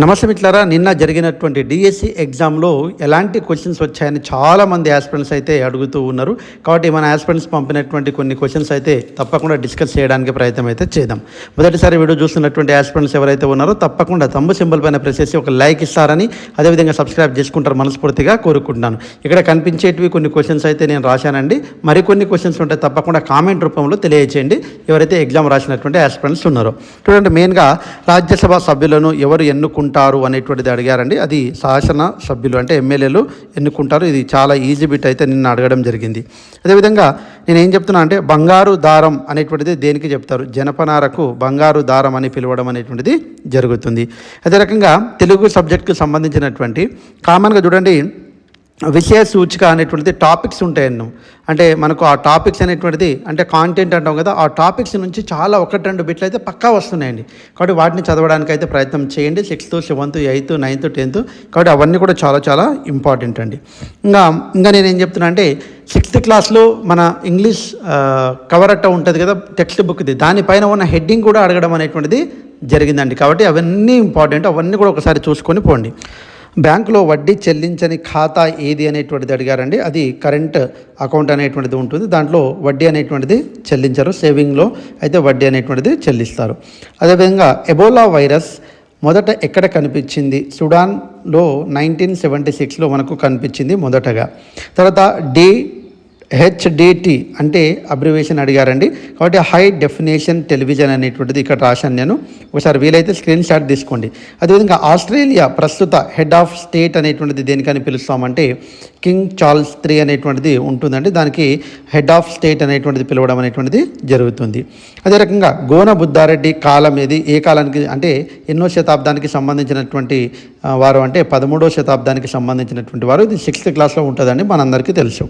నమస్తే మిత్రులారా నిన్న జరిగినటువంటి డిఎస్సి ఎగ్జామ్లో ఎలాంటి క్వశ్చన్స్ వచ్చాయని చాలామంది ఆస్పిరెంట్స్ అయితే అడుగుతూ ఉన్నారు. కాబట్టి మన ఆస్పిరెంట్స్ పంపినటువంటి కొన్ని క్వశ్చన్స్ అయితే తప్పకుండా డిస్కస్ చేయడానికి ప్రయత్నం అయితే చేద్దాం. మొదటిసారి వీడియో చూస్తున్నటువంటి ఆస్పిరెంట్స్ ఎవరైతే ఉన్నారో తప్పకుండా తమ్ము సింబల్ పైన ప్రెస్ చేసి ఒక లైక్ ఇస్తారని అదేవిధంగా సబ్స్క్రైబ్ చేసుకుంటారు మనస్ఫూర్తిగా కోరుకుంటున్నాను. ఇక్కడ కనిపించేటివి కొన్ని క్వశ్చన్స్ అయితే నేను రాశానండి. మరికొన్ని క్వశ్చన్స్ ఉంటే తప్పకుండా కామెంట్ రూపంలో తెలియజేయండి ఎవరైతే ఎగ్జామ్ రాసినటువంటి ఆస్పిరెంట్స్ ఉన్నారో. చూడండి మెయిన్గా రాజ్యసభ సభ్యులను ఎవరు ఎన్నుకుంటారు అనేటువంటిది అడిగారండి. అది శాసన సభ్యులు అంటే ఎమ్మెల్యేలు ఎన్నుకుంటారు. ఇది చాలా ఈజీ బిట్ అయితే నిన్న అడగడం జరిగింది. అదేవిధంగా నేను ఏం చెప్తున్నా అంటే బంగారు దారం అనేటువంటిది దేనికి చెప్తారు? జనపనారకు బంగారు దారం అని పిలవడం అనేటువంటిది జరుగుతుంది. అదే రకంగా తెలుగు సబ్జెక్టుకు సంబంధించినటువంటి కామన్గా చూడండి. విషయ సూచిక అనేటువంటిది టాపిక్స్ ఉంటాయన్ను. అంటే మనకు ఆ టాపిక్స్ అనేటువంటిది అంటే కాంటెంట్ అంటాం కదా ఆ టాపిక్స్ నుంచి చాలా ఒకటి రెండు బిట్లు అయితే పక్కా వస్తున్నాయండి. కాబట్టి వాటిని చదవడానికి అయితే ప్రయత్నం చేయండి. Sixth seventh eighth ninth tenth. కాబట్టి అవన్నీ కూడా చాలా చాలా ఇంపార్టెంట్ అండి. ఇంకా ఇంకా నేను ఏం చెప్తున్నా అంటే సిక్స్త్ క్లాస్లో మన ఇంగ్లీష్ కవర్ అట్ట ఉంటుంది కదా టెక్స్ట్ బుక్ది దానిపైన ఉన్న హెడ్డింగ్ కూడా అడగడం అనేటువంటిది జరిగిందండి. కాబట్టి అవన్నీ ఇంపార్టెంట్ అవన్నీ కూడా ఒకసారి చూసుకొని పోండి. బ్యాంకులో వడ్డీ చెల్లించని ఖాతా ఏది అనేటువంటిది అడిగారండి. అది కరెంట్ అకౌంట్ అనేటువంటిది ఉంటుంది. దాంట్లో వడ్డీ అనేటువంటిది చెల్లించరు. సేవింగ్లో అయితే వడ్డీ అనేటువంటిది చెల్లిస్తారు. అదేవిధంగా ఎబోలా వైరస్ మొదట ఎక్కడ కనిపించింది? సుడాన్లో నైన్టీన్ సెవెంటీ సిక్స్లో మనకు కనిపించింది మొదటగా. తర్వాత డి హెచ్డిటి అంటే అబ్రివేషన్ అడిగారండి. కాబట్టి హై డెఫినేషన్ టెలివిజన్ అనేటువంటిది ఇక్కడ రాశాను నేను. ఒకసారి వీలైతే స్క్రీన్ షాట్ తీసుకోండి. అదేవిధంగా ఆస్ట్రేలియా ప్రస్తుత హెడ్ ఆఫ్ స్టేట్ అనేటువంటిది దేనికని పిలుస్తామంటే కింగ్ చార్ల్స్ త్రీ అనేటువంటిది ఉంటుందండి. దానికి హెడ్ ఆఫ్ స్టేట్ అనేటువంటిది పిలవడం అనేటువంటిది జరుగుతుంది. అదే రకంగా గోన బుద్ధారెడ్డి కాలం ఏది ఏ కాలానికి అంటే ఎన్నో శతాబ్దానికి సంబంధించినటువంటి వారు అంటే పదమూడో శతాబ్దానికి సంబంధించినటువంటి వారు. ఇది సిక్స్త్ క్లాస్లో ఉంటుందని మనందరికీ తెలుసు.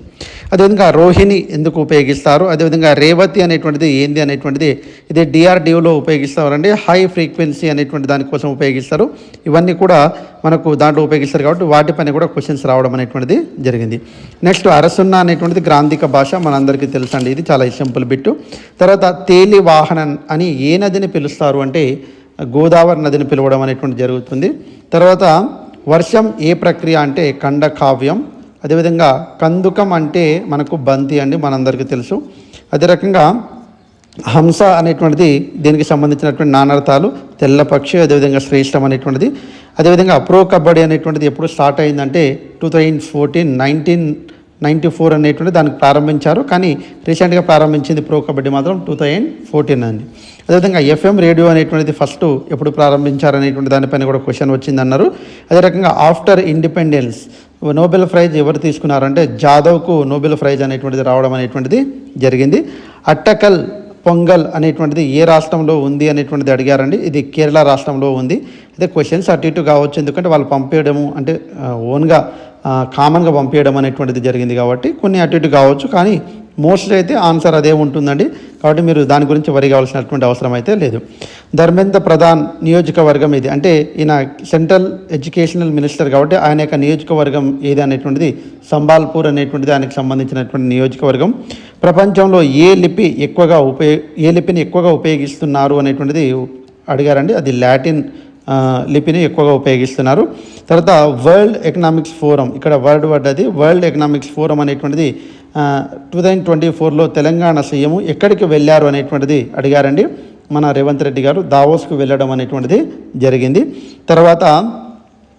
అదేవిధంగా రోహిణి ఎందుకు ఉపయోగిస్తారు? అదేవిధంగా రేవతి అనేటువంటిది ఏంది అనేటువంటిది ఇది డిఆర్డిఓలో ఉపయోగిస్తారండి. హై ఫ్రీక్వెన్సీ అనేటువంటి దానికోసం ఉపయోగిస్తారు. ఇవన్నీ కూడా మనకు దాంట్లో ఉపయోగిస్తారు కాబట్టి వాటిపైన కూడా క్వశ్చన్స్ రావడం అనేటువంటిది జరిగింది. నెక్స్ట్ అరసున్న అనేటువంటిది గ్రాంధిక భాష మనందరికీ తెలుసండి. ఇది చాలా సింపుల్ బిట్టు. తర్వాత తేలి వాహనం అని ఏ నదిని పిలుస్తారు అంటే గోదావరి నదిని పిలవడం అనేటువంటి జరుగుతుంది. తర్వాత వర్షం ఏ ప్రక్రియ అంటే ఖండ కావ్యం అదేవిధంగా కందుకం అంటే మనకు బంతి అండి మనందరికీ తెలుసు. అదే రకంగా హంస అనేటువంటిది దీనికి సంబంధించినటువంటి నానార్థాలు తెల్ల పక్షి అదేవిధంగా శ్రేష్టం అనేటువంటిది. అదేవిధంగా ప్రో కబడ్డీ అనేటువంటిది ఎప్పుడు స్టార్ట్ అయిందంటే two thousand fourteen nineteen ninety four అనేటువంటి దానికి ప్రారంభించారు. కానీ రీసెంట్గా ప్రారంభించింది ప్రో కబడ్డీ మాత్రం టూ థౌజండ్ ఫోర్టీన్ అండి. అదేవిధంగా ఎఫ్ఎం రేడియో అనేటువంటిది ఫస్ట్ ఎప్పుడు ప్రారంభించారు అనేటువంటి దానిపైన కూడా క్వశ్చన్ వచ్చింది అన్నారు అదే రకంగా ఆఫ్టర్ ఇండిపెండెన్స్ నోబెల్ ప్రైజ్ ఎవరు తీసుకున్నారంటే జాదవ్కు నోబెల్ ప్రైజ్ అనేటువంటిది రావడం అనేటువంటిది జరిగింది. అట్టకల్ పొంగల్ అనేటువంటిది ఏ రాష్ట్రంలో ఉంది అనేటువంటిది అడిగారండి. ఇది కేరళ రాష్ట్రంలో ఉంది. అయితే క్వశ్చన్స్ అటు ఇటు కావచ్చు. ఎందుకంటే వాళ్ళు పంపేయడము అంటే ఓన్గా కామన్గా పంపేయడం అనేటువంటిది జరిగింది కాబట్టి కొన్ని అటు ఇటు కావచ్చు. కానీ మోస్ట్లీ అయితే ఆన్సర్ అదే ఉంటుందండి. కాబట్టి మీరు దాని గురించి వరి కావాల్సినటువంటి అవసరం అయితే లేదు. ధర్మేంద్ర ప్రధాన్ నియోజకవర్గం ఇది. అంటే ఈయన సెంట్రల్ ఎడ్యుకేషనల్ మినిస్టర్ కాబట్టి ఆయన యొక్క నియోజకవర్గం ఏది అనేటువంటిది? సంబాల్పూర్ అనేటువంటిది ఆయనకు సంబంధించినటువంటి నియోజకవర్గం. ప్రపంచంలో ఏ లిపి ఎక్కువగా ఉపయోగ ఏ లిపిని ఎక్కువగా ఉపయోగిస్తున్నారు అనేటువంటిది అడిగారండి. అది లాటిన్ లిపిని ఎక్కువగా ఉపయోగిస్తున్నారు. తర్వాత వరల్డ్ ఎకనామిక్స్ ఫోరం ఇక్కడ వర్డ్ పడ్డది. వరల్డ్ ఎకనామిక్స్ ఫోరం అనేటువంటిది టూ థౌజండ్ ట్వంటీ ఫోర్లో తెలంగాణ సీఎం ఎక్కడికి వెళ్ళారు అనేటువంటిది అడిగారండి. మన రేవంత్ రెడ్డి గారు దావోస్కు వెళ్ళడం అనేటువంటిది జరిగింది. తర్వాత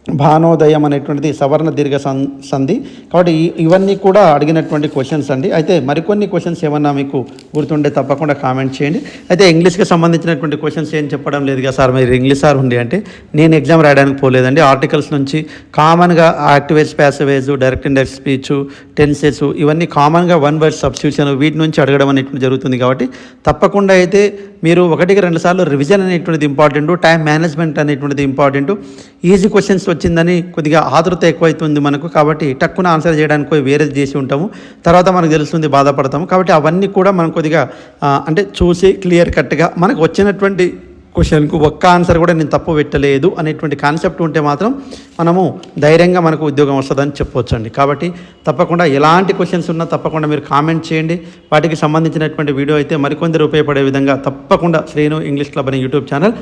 భానోదయం అనేటువంటిది సవర్ణ దీర్ఘ సం- సంధి. కాబట్టి ఇవన్నీ కూడా అడిగినటువంటి క్వశ్చన్స్ అండి. అయితే మరికొన్ని క్వశ్చన్స్ ఏమన్నా మీకు గుర్తుండే తప్పకుండా కామెంట్ చేయండి. అయితే ఇంగ్లీష్కి సంబంధించినటువంటి క్వశ్చన్స్ ఏం చెప్పడం లేదు సార్? మీరు ఇంగ్లీష్ సార్ ఉండి అంటే నేను ఎగ్జామ్ రాయడానికి పోలేదండి. ఆర్టికల్స్ నుంచి కామన్గా active voice passive voice direct indirect speech tenses ఇవన్నీ కామన్గా వన్ వర్డ్ సబ్స్టిట్యూషన్ వీటి నుంచి అడగడం అనేటువంటి జరుగుతుంది కాబట్టి తప్పకుండా అయితే మీరు ఒకటికి రెండు సార్లు రివిజన్ అనేటువంటిది ఇంపార్టెంట్ టైం మేనేజ్మెంట్ అనేటువంటిది ఇంపార్టెంట్ ఈజీ క్వశ్చన్స్ వచ్చిందని కొద్దిగా ఆదృత ఎక్కువైతుంది మనకు కాబట్టి టక్కున ఆన్సర్ చేయడానికి వేరే వేరేది చేసి ఉంటాము. తర్వాత మనకు తెలుస్తుంది బాధపడతాము. కాబట్టి అవన్నీ కూడా మనం కొద్దిగా అంటే చూసి క్లియర్ కట్గా మనకు వచ్చినటువంటి క్వశ్చన్కు ఒక్క ఆన్సర్ కూడా నేను తప్పు పెట్టలేదు అనేటువంటి కాన్సెప్ట్ ఉంటే మాత్రం మనము ధైర్యంగా మనకు ఉద్యోగం వస్తుందని చెప్పొచ్చండి. కాబట్టి తప్పకుండా ఎలాంటి క్వశ్చన్స్ ఉన్నా తప్పకుండా మీరు కామెంట్ చేయండి. వాటికి సంబంధించినటువంటి వీడియో అయితే మరికొందరు ఉపయోగపడే విధంగా తప్పకుండా శ్రీను ఇంగ్లీష్ క్లబ్ అనే యూట్యూబ్ ఛానల్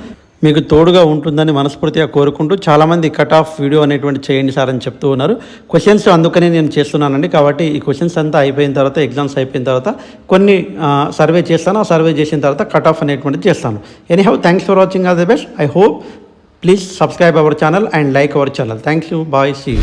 మీకు తోడుగా ఉంటుందని మనస్ఫూర్తిగా కోరుకుంటూ చాలామంది కట్ ఆఫ్ వీడియో అనేటువంటి చేయండి సార్ అని చెప్తూ ఉన్నారు. క్వశ్చన్స్ అందుకనే నేను చేస్తున్నానండి. కాబట్టి ఈ క్వశ్చన్స్ అంతా అయిపోయిన తర్వాత ఎగ్జామ్స్ అయిపోయిన తర్వాత కొన్ని సర్వే చేస్తాను. ఆ సర్వే చేసిన తర్వాత కట్ ఆఫ్ అనేటువంటిది చేస్తాను. Anyhow thanks for watching all the best I hope please subscribe our channel and like our channel thank you bye see